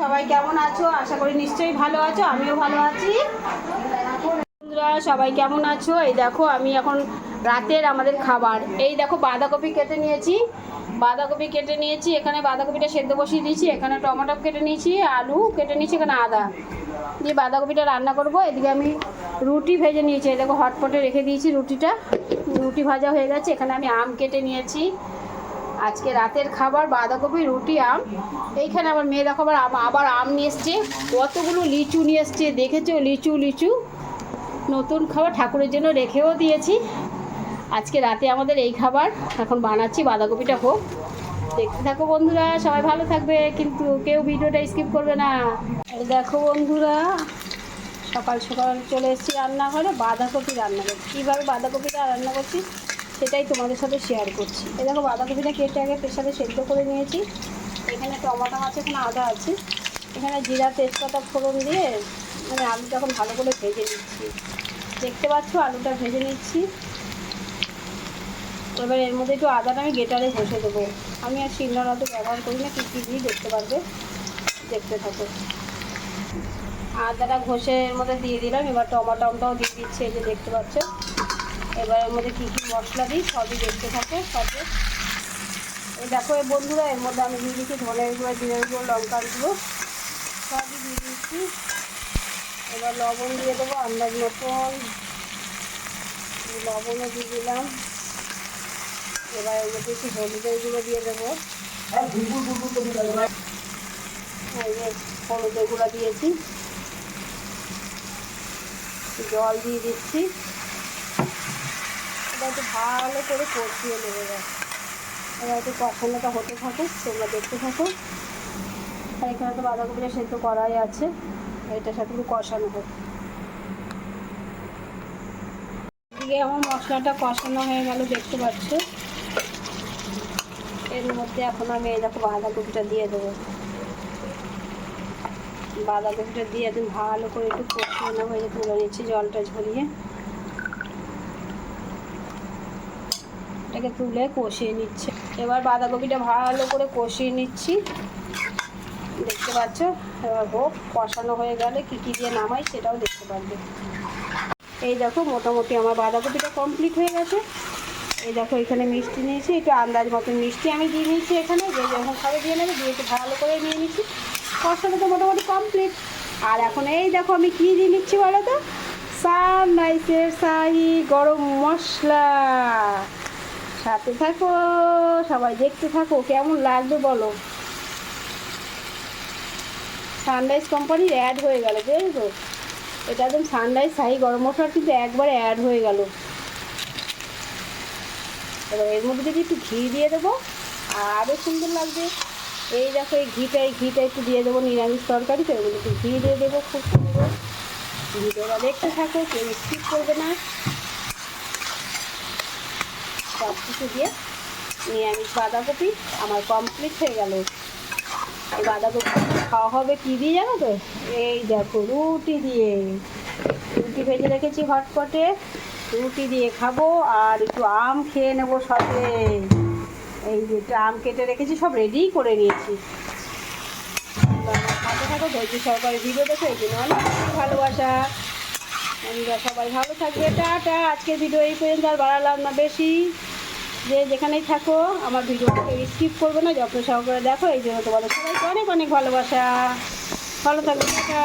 সবাই কেমন আছো? আশা করি নিশ্চয়ই ভালো আছো, আমিও ভালো আছি। বন্ধুরা, সবাই কেমন আছো? এই দেখো, আমি এখন রাতের আমাদের খাবার। এই দেখো, বাঁধাকপি কেটে নিয়েছি। বাঁধাকপি কেটে নিয়েছি, এখানে বাঁধাকপিটা সেদ্ধ বসিয়ে দিয়েছি, এখানে টমেটো কেটে নিয়েছি, আলু কেটে নিয়েছি, এখানে আদা। দিয়ে বাঁধাকপিটা রান্না করব, এদিকে আমি রুটি ভেজে নিয়েছি। এই দেখো, হটপটে রেখে দিয়েছি রুটিটা। রুটি ভাজা হয়ে গেছে, এখানে আমি আম কেটে নিয়েছি। আজকে রাতের খাবার, বাঁধাকপি, রুটি, আম। এইখানে আমার মেয়ে দেখো, আবার আবার আম নিয়ে এসছে। কতগুলো লিচু নিয়ে এসছে, দেখেছ? লিচু লিচু। নতুন খাবার ঠাকুরের জন্য রেখেও দিয়েছি। আজকে রাতে আমাদের এই খাবার। এখন বানাচ্ছি, বাঁধাকপিটা হোক। দেখতে থাকো বন্ধুরা, সবাই ভালো থাকবে, কিন্তু কেউ ভিডিওটা স্কিপ করবে না। দেখো বন্ধুরা, সকাল সকাল চলে এসেছি রান্নাঘরে, বাঁধাকপি রান্না করছি। কীভাবে বাঁধাকপিটা রান্না করছি? সেটাই তোমাদের সাথে শেয়ার করছি। এই দেখো বাঁধাকপিটা কেটে আগে প্রেশারে সেদ্ধ করে নিয়েছি। এখানে টমাটো আছে, এখানে আদা আছে। এখানে জিরা, তেজপাতা, ফোড়ন দিয়ে মানে আলুটা এখন ভালো করে ভেজে নিচ্ছি। দেখতে পাচ্ছ আলুটা ভেজে নিচ্ছি। এবার এর মধ্যে একটু আদাটা আমি গেটারে ঘষে দেবো। আমি আর শিলনোড়া তো ব্যবহার করি না, কী কী দিয়ে দেখতে পারবে? দেখতে থাকো। আদাটা ঘষে এর মধ্যে দিয়ে দিলাম। এবার টমাটোটাও দিয়ে দিচ্ছি, এই যে দেখতে পাচ্ছ। এবার এর মধ্যে কী কী মশলা দিই, সবই দেখতে থাকো, সবই। এই দেখো এই বন্ধুরা, এর মধ্যে আমি দিয়ে দিচ্ছি ধনের গুঁড়ো, জিরের গুঁড়ো, লঙ্কার গুঁড়ো। সবই দিয়ে দিচ্ছি। এবার লবণ দিয়ে দেবো আন্দাজ মতন। লবণও দিয়ে দিলাম। এবার এর মধ্যে একটু হলুদের গুঁড়ো দিয়ে দেবো। হলুদের গুঁড়ো দিয়েছি। জল দিয়ে দিচ্ছি। এটা একটু ভালো করে কষিয়ে নেবে এবার একটু কষানোটা হতে থাকুক, তোমরা দেখতে থাকো। আর এখানে তো বাঁধাকপিটা সেদ্ধ করাই আছে, এটার সাথে একটু কষানো হোক। এদিকে আমার মশলাটা কষানো হয়ে গেল, দেখতে পাচ্ছ? এর মধ্যে এখন আমি এই দেখো বাঁধাকপিটা দিয়ে দেবো। বাঁধাকপিটা দিয়ে একদম ভালো করে একটু কষিয়ে নেব, এই যে তুলে নিচ্ছি জলটা ঝরিয়ে। এটাকে তুলে কষিয়ে নিচ্ছে। এবার বাঁধাকপিটা ভালো করে কষিয়ে নিচ্ছি। দেখতে পাচ্ছ? এবার হোক, কষানো হয়ে গেলে কী কী দিয়ে নামাই সেটাও দেখতে পারবে। এই দেখো, মোটামুটি আমার বাঁধাকপিটা কমপ্লিট হয়ে গেছে। এই দেখো, এখানে মিষ্টি নিয়েছি। একটু আন্দাজ মতন মিষ্টি আমি দিয়ে নিয়েছি এখানে। যে যখন খাবে দিয়ে নেবে, দিয়ে একটু ভালো করে নিয়ে নিচ্ছি। কষানো তো মোটামুটি কমপ্লিট আর এখন এই দেখো, আমি কী দিয়ে নিচ্ছি বলো তো? সানরাইসের শাহি গরম মশলা। সাথে থাকো, সবাই দেখতে থাকো, কেমন লাগবে বলো? সানরাইজ কোম্পানির অ্যাড হয়ে গেল, বুঝেছ? এটা একদম সানরাইজ শাহি গরম মশলা কিন্তু একবারে অ্যাড হয়ে গেল। এবার এর মধ্যে যদি একটু ঘি দিয়ে দেবো, আরও সুন্দর লাগবে। এই দেখো, এই ঘিটা এই ঘিটা একটু দিয়ে দেবো, নিরামিষ তরকারি তো এগুলো একটু ঘি দিয়ে দেবো খুব সুন্দর। ভিডিওটা দেখতে থাকো, কেউ স্কিপ করবে না। সব কিছু দিয়ে নিরামিষ বাঁধাকপি আমার কমপ্লিট হয়ে গেল। এই বাঁধাকপি খাওয়া হবে কী দিয়ে জানো তো? এই দেখো, রুটি দিয়ে। রুটি ভেজে রেখেছি হটপটে। রুটি দিয়ে খাব আর একটু আম খেয়ে নেব সাথে। এই যে একটু আম কেটে রেখেছি, সব রেডি করে নিয়েছি। খাতে থাকো, ধৈর্য সহকারে ভিডিও দেখো, এই জন্য অনেক ভালোবাসা। বন্ধুরা, সবাই ভালো থাকবে। টাটা, আজকের ভিডিও এই পর্যন্ত, আর বাড়ালাম না বেশি। যে যেখানেই থাকো, আমার ভিডিওটাকে স্কিপ করবে না, যত্ন সহকারে দেখো, এই জন্য তোমাদের সবাইকে অনেক অনেক ভালোবাসা। ভালো থাকবে টাটা।